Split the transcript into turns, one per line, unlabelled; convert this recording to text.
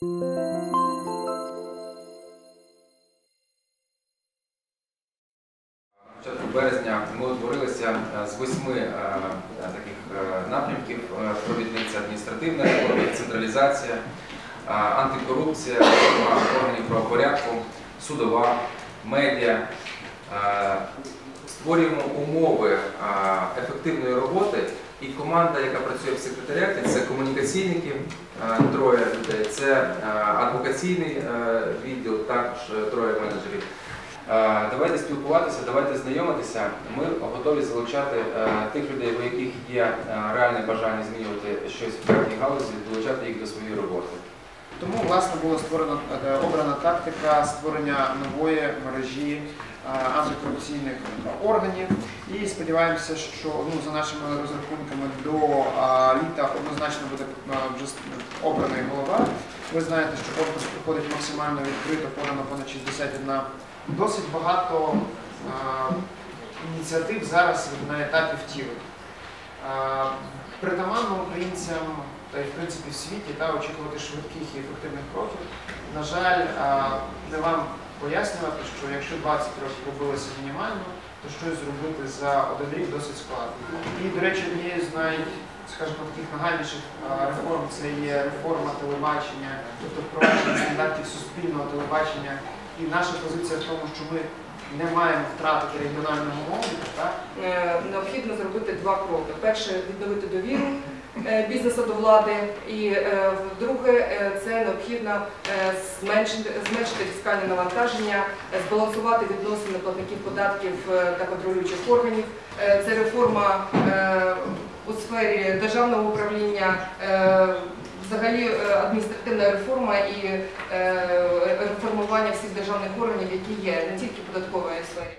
Початку березня ми утворилися е, з восьми е, е, таких напрямків: провідниця адміністративна реформа, централізація, антикорупція, реформа органів правопорядку, судова, медіа. Створюємо умови ефективної роботи. І команда, яка працює в секретаріаті, це комунікаційники, е, троє людей, це е, адвокаційний е, відділ, також троє менеджерів. Давайте спілкуватися, давайте знайомитися. Ми готові залучати тих людей, у яких є реальне бажання змінювати щось в певній галузі, долучати їх до своєї роботи.
Тому власне була створена е, обрана тактика створення нової мережі е, антикорупційних органів. І сподіваємося, що ну, за нашими розрахунками до е, літа однозначно буде вже обраний голова. Ви знаєте, що конкурс проходить максимально відкрито, подано понад 61. Досить багато ініціатив зараз на етапі втілення. Притаманно українцям та й в принципі в світі та очікувати швидких і ефективних кроків. На жаль, не вам пояснювати, що якщо 20 років робилося мінімально, то щось зробити за один рік досить складно. І, до речі, однією з най, скажімо, таких нагальніших реформ це є реформа телебачення, тобто впровадження стандартів суспільного телебачення. І наша позиція в тому, що ми не маємо втратити регіонального мовлення, так?
Е, необхідно зробити два кроки. Перше відновити довіру е, бізнесу до влади, і е, друге це необхідно зменшити, зменшити фіскальне навантаження, збалансувати відносини платників податків та контролюючих органів. Це реформа у сфері державного управління. Взагалі адміністративна реформа і е, реформування всіх державних органів, які є не тільки податкової сфері.